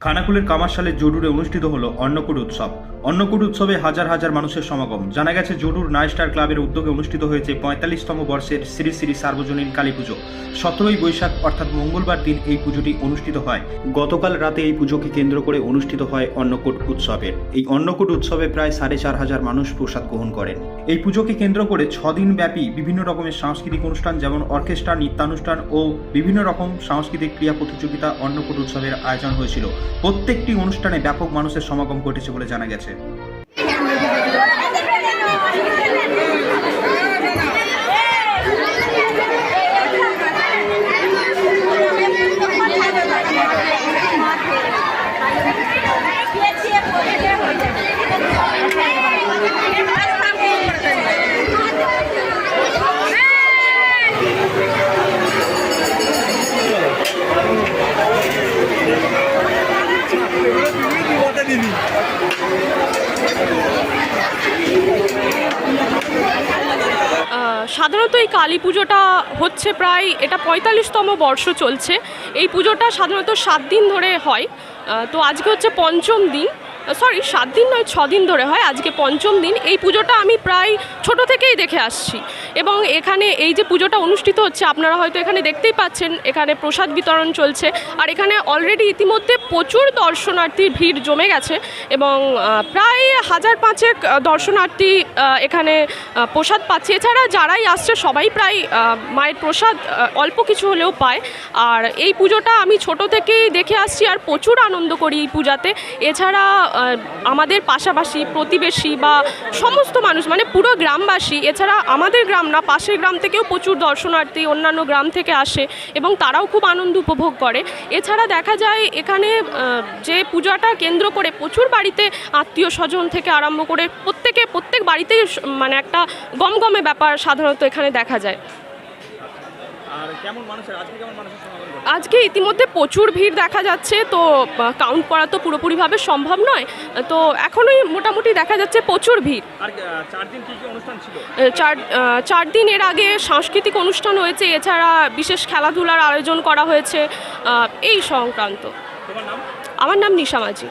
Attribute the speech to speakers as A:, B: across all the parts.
A: খানাকুলের কামারশালের জরুরে অনুষ্ঠিত হলো অন্নকূট উৎসব। অন্নকূট উৎসবে হাজার হাজার মানুষের সমাগম। জানা গেছে জরুর নাইট স্টার ক্লাবের উদ্যোগে অনুষ্ঠিত হয়েছে পঁয়তাল্লিশতম বর্ষের শ্রী শ্রী সার্বজনীন কালী পুজো। সতেরোই বৈশাখ, অর্থাৎ মঙ্গলবার দিন এই পুজোটি অনুষ্ঠিত হয়। গতকাল রাতে এই পুজোকে কেন্দ্র করে অনুষ্ঠিত হয় অন্নকূট উৎসবের। এই অন্নকূট উৎসবে প্রায় সাড়ে চার হাজার মানুষ প্রসাদ গ্রহণ করেন। এই পুজোকে কেন্দ্র করে ছদিন ব্যাপী বিভিন্ন রকমের সাংস্কৃতিক অনুষ্ঠান, যেমন অর্কেস্ট্রা, নৃত্যানুষ্ঠান ও বিভিন্ন রকম সাংস্কৃতিক ক্রিয়া প্রতিযোগিতা অন্নকূট উৎসবের আয়োজন হয়েছিল। প্রত্যেকটি অনুষ্ঠানে ব্যাপক মানুষের সমাগম ঘটেছে বলে জানা গেছে।
B: Chelsea. সাধারণত এই কালী পুজোটা হচ্ছে প্রায়, এটা পঁয়তাল্লিশতম বর্ষ চলছে। এই পুজোটা সাধারণত সাত দিন ধরে হয়। তো আজকে হচ্ছে পঞ্চম দিন। সরি সাত দিন নয় ছদিন দিন ধরে হয় আজকে পঞ্চম দিন। এই পুজোটা আমি প্রায় ছোট থেকেই দেখে আসছি। এবং এখানে এই যে পুজোটা অনুষ্ঠিত হচ্ছে, আপনারা হয়তো এখানে দেখতেই পাচ্ছেন, এখানে প্রসাদ বিতরণ চলছে। আর এখানে অলরেডি ইতিমধ্যে প্রচুর দর্শনার্থীর ভিড় জমে গেছে এবং প্রায় হাজার পাঁচেক দর্শনার্থী এখানে প্রসাদ পাচ্ছে। এছাড়া যারাই আসছে, সবাই প্রায় মায়ের প্রসাদ অল্প কিছু হলেও পায়। আর এই পুজোটা আমি ছোট থেকেই দেখে আসছি আর প্রচুর আনন্দ করি এই পূজাতে। এছাড়া আমাদের পাশাপাশি প্রতিবেশী বা সমস্ত মানুষ মানে পুরো গ্রামবাসী, এছাড়া আমাদের গ্রাম না পাশের গ্রাম থেকেও প্রচুর দর্শনার্থী অন্যান্য গ্রাম থেকে আসে এবং তারাও খুব আনন্দ উপভোগ করে। এছাড়া দেখা যায় এখানে যে পূজাটা কেন্দ্র করে প্রচুর বাড়িতে আত্মীয় স্বজন থেকে আরম্ভ করে প্রত্যেকে, প্রত্যেক বাড়িতেই মানে একটা গমগমে ব্যাপার সাধারণত এখানে দেখা যায়।
C: আর কেমন মানুষের আজকে কেমন মানুষের সমাগম
B: আজকে ইতিমধ্যে প্রচুর ভিড় দেখা যাচ্ছে তো কাউন্ট করা তো পুরোপুরিভাবে সম্ভব নয়। তো এখনই মোটামুটি দেখা যাচ্ছে প্রচুর ভিড়।
C: আর চার দিন কি কি অনুষ্ঠান ছিল?
B: চার দিন এর আগে সাংস্কৃতিক অনুষ্ঠান হয়েছে এছাড়া বিশেষ খেলাধুলার আয়োজন করা হয়েছে এই সংক্রান্ত। আমার নাম নিশা মাঝি।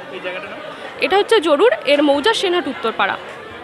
B: এটা হচ্ছে জরুর এর মৌজা Senhat Uttarpara.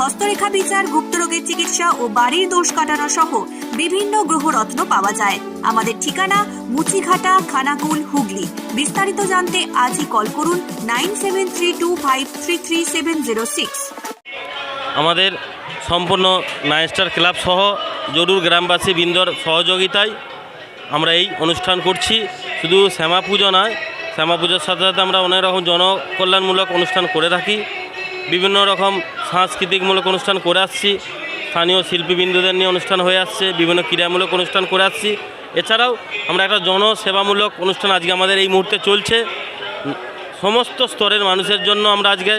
D: হস্তরেখা বিচার গুপ্তরোগের চিকিৎসা ও বাড়ির দোষ কাটানো সহ বিভিন্ন গ্রহরত্ন পাওয়া যায়। আমাদের ঠিকানা মুচিঘাটা, খানাকুল, হুগলি। বিস্তারিত জানতে আজই কল করুন nine seven three two five three three seven zero six.
E: আমাদের সম্পূর্ণ নাইন স্টার ক্লাব সহ জরুর গ্রামবাসী বৃন্দর সহযোগিতায় আমরা এই অনুষ্ঠান করছি। শুধু শ্যামা পুজো নয়, শ্যামা পুজোর সাথে সাথে আমরা অনেক রকম জনকল্যাণমূলক অনুষ্ঠান করে থাকি। বিভিন্ন রকম সাংস্কৃতিকমূলক অনুষ্ঠান করে আসছি। স্থানীয় শিল্পীবৃন্দদের নিয়ে অনুষ্ঠান হয়ে আসছে, বিভিন্ন ক্রীড়ামূলক অনুষ্ঠান করে আসছি। এছাড়াও আমরা একটা জনসেবামূলক অনুষ্ঠান আজকে আমাদের এই মুহূর্তে চলছে। সমস্ত স্তরের মানুষের জন্য আমরা আজকে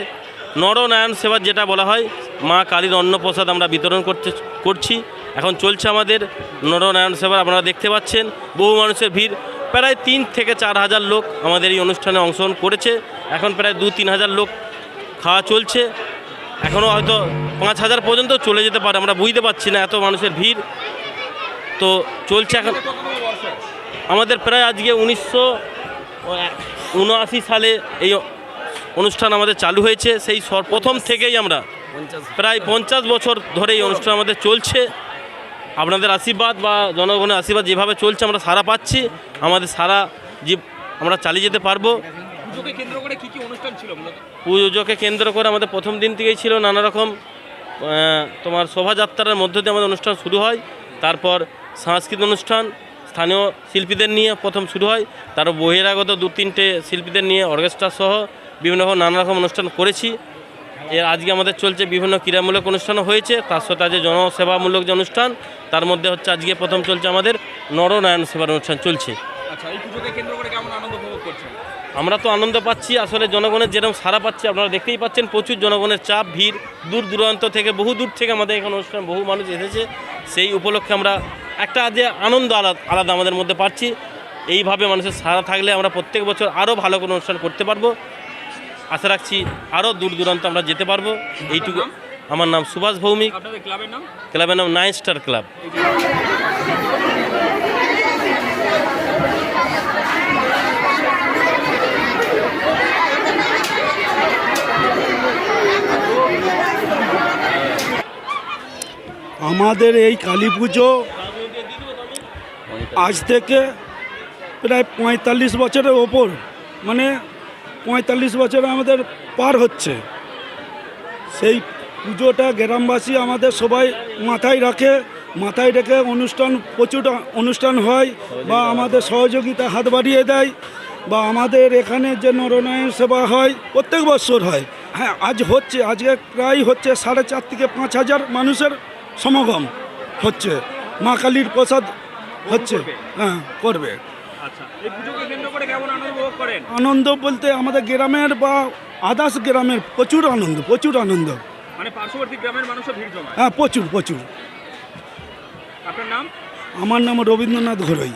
E: নরনারায়ণ সেবা যেটা বলা হয়, মা কালীর অন্নপ্রসাদ আমরা বিতরণ করতে, করছি। এখন চলছে আমাদের নরনারায়ণ সেবা আপনারা দেখতে পাচ্ছেন, বহু মানুষের ভিড়। প্রায় তিন থেকে চার হাজার লোক আমাদের এই অনুষ্ঠানে অংশগ্রহণ করেছে। এখন প্রায় দু তিন হাজার লোক খাওয়া চলছে। এখনও হয়তো পাঁচ হাজার পর্যন্ত চলে যেতে পারে, আমরা বুঝতে পারছি না, এত মানুষের ভিড়। তো চলছে এখন আমাদের প্রায় আজকে উনিশশো উনআশি সালে এই অনুষ্ঠান আমাদের চালু হয়েছে, সেই প্রথম থেকেই আমরা প্রায় পঞ্চাশ বছর ধরে এই অনুষ্ঠান আমাদের চলছে। আপনাদের আশীর্বাদ বা জনগণের আশীর্বাদ যেভাবে চলছে, আমরা সারা পাচ্ছি। আমাদের সারা জীব আমরা চালিয়ে যেতে পারব।
C: পুজোকে কেন্দ্র করে কি কি অনুষ্ঠান ছিল মূলত?
E: পুজোকে কেন্দ্র করে আমাদের প্রথম দিন থেকেই ছিল নানা রকম তোমার শোভাযাত্রার মধ্য দিয়ে আমাদের অনুষ্ঠান শুরু হয় তারপর সাংস্কৃতিক অনুষ্ঠান স্থানীয় শিল্পীদের নিয়ে প্রথম শুরু হয় তারপর বহিরাগত দু তিনটে শিল্পীদের নিয়ে অর্কেস্ট্রা সহ বিভিন্ন রকম নানা রকম অনুষ্ঠান করেছি। এর আজকে আমাদের চলছে বিভিন্ন ক্রীড়ামূলক অনুষ্ঠানও হয়েছে তার সাথে আছে জনসেবামূলক যে অনুষ্ঠান তার মধ্যে হচ্ছে আজকে প্রথম চলছে আমাদের নরনারায়ণ সেবার অনুষ্ঠান চলছে।
C: আচ্ছা এই পুজোকে কেন্দ্র করে
E: আমরা তো আনন্দ পাচ্ছি আসলে জনগণের যেরকম সারা পাচ্ছি আপনারা দেখতেই পাচ্ছেন প্রচুর জনগণের চাপ ভিড় দূর দূরান্ত থেকে বহু দূর থেকে আমাদের এখানে অনুষ্ঠান বহু মানুষ এসেছে। সেই উপলক্ষে আমরা একটা যে আনন্দ আলাদা আলাদা আমাদের মধ্যে পাচ্ছি। এইভাবে মানুষের সারা থাকলে আমরা প্রত্যেক বছর আরও ভালো কোনো অনুষ্ঠান করতে পারব। আশা রাখছি আরও দূর দূরান্ত আমরা যেতে পারব। এইটুকু আমার নাম সুভাষ ভৌমিক।
C: ক্লাবের নাম?
E: ক্লাবের নাম নাইন স্টার ক্লাব।
F: আমাদের এই কালী পুজো আজ থেকে প্রায় পঁয়তাল্লিশ বছরের ওপর মানে পঁয়তাল্লিশ বছর আমাদের পার হচ্ছে। সেই পুজোটা গ্রামবাসী আমাদের সবাই মাথায় রাখে, মাথায় রেখে অনুষ্ঠান প্রচুর অনুষ্ঠান হয় বা আমাদের সহযোগিতা হাত বাড়িয়ে দেয় বা আমাদের এখানে যে নরনারায়ণ সেবা হয়, প্রত্যেক বছর হয়। হ্যাঁ আজ হচ্ছে, আজকে প্রায় হচ্ছে সাড়ে চার থেকে পাঁচ হাজার মানুষের সমাগম হচ্ছে। মা কালীর প্রসাদ হচ্ছে। হ্যাঁ করবে।
C: আচ্ছা আনন্দ
F: বলতে আমাদের গ্রামের বা আদার্স গ্রামের প্রচুর আনন্দ প্রচুর আনন্দ।
C: মানে
F: হ্যাঁ প্রচুর প্রচুর।
C: আপনার নাম?
F: আমার নাম রবীন্দ্রনাথ ঘরোই।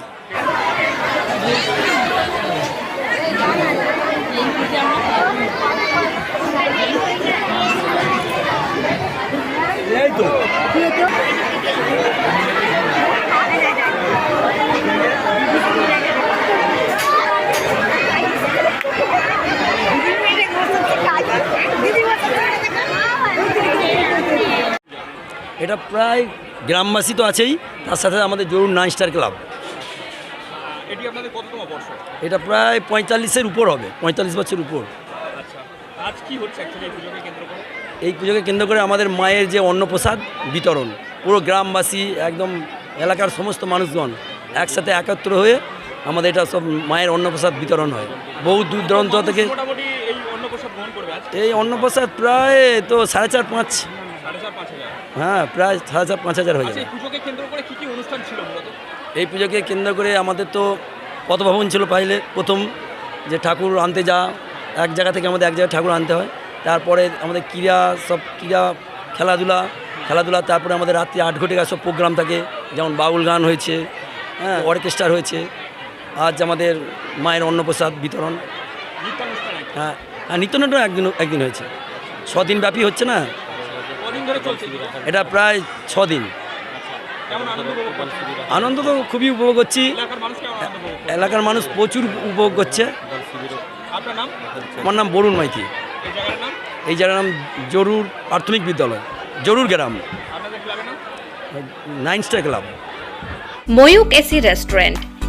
G: এটা প্রায় গ্রামবাসী তো আছেই তার সাথে আমাদের জরুর নাইন স্টার ক্লাব।
C: এটি আপনাদের কততম বর্ষ?
G: এটা প্রায় পঁয়তাল্লিশের উপর হবে পঁয়তাল্লিশ বছর উপর।
C: আচ্ছা আজ কি হচ্ছে এই পুজোকে কেন্দ্র করে?
G: আমাদের মায়ের যে অন্নপ্রসাদ বিতরণ পুরো গ্রামবাসী একদম এলাকার সমস্ত মানুষজন একসাথে একত্র হয়ে আমাদের এটা সব মায়ের অন্নপ্রসাদ বিতরণ হয়। বহু দূর দূরান্ত থেকে
C: এই অন্নপ্রসাদ
G: প্রায় তো সাড়ে চার পাঁচ।
C: সাড়ে চার পাঁচ
G: হ্যাঁ প্রায় সাড়ে চার পাঁচ হাজার হয়ে
C: আচ্ছা
G: যাবে।
C: এই পুজোকে কেন্দ্র করে কি কি অনুষ্ঠান ছিল মূলত?
G: এই পুজোকে কেন্দ্র করে আমাদের তো পথভবন ছিল পাইলে প্রথম যে ঠাকুর আনতে যা এক জায়গা থেকে আমাদের এক জায়গায় ঠাকুর আনতে হয়। তারপরে আমাদের ক্রীড়া সব ক্রীড়া খেলাধুলা খেলাধুলা তারপরে আমাদের রাত্রি আট ঘটিকা সব প্রোগ্রাম থাকে। যেমন বাউল গান হয়েছে হ্যাঁ অর্কেস্ট্রার হয়েছে আজ আমাদের মায়ের অন্নপ্রসাদ বিতরণ। হ্যাঁ হ্যাঁ নিত্যনটন একদিন একদিন হয়েছে। ছদিন ব্যাপী হচ্ছে না
C: কদিন ধরে চলছে পুজো?
G: এটা প্রায় ছদিন।
C: আনন্দ
G: তো খুবই উপভোগ করছি।
C: এলাকার মানুষ কেমন আনন্দ উপভোগ করছে?
G: এলাকার মানুষ প্রচুর উপভোগ করছে। আমার নাম বরুণ মাইতি।
C: এই জায়গার নাম?
G: এই জায়গার নাম জরুর প্রাথমিক বিদ্যালয় জরুর গ্রাম। Nine star club.
H: Mayuk AC restaurant.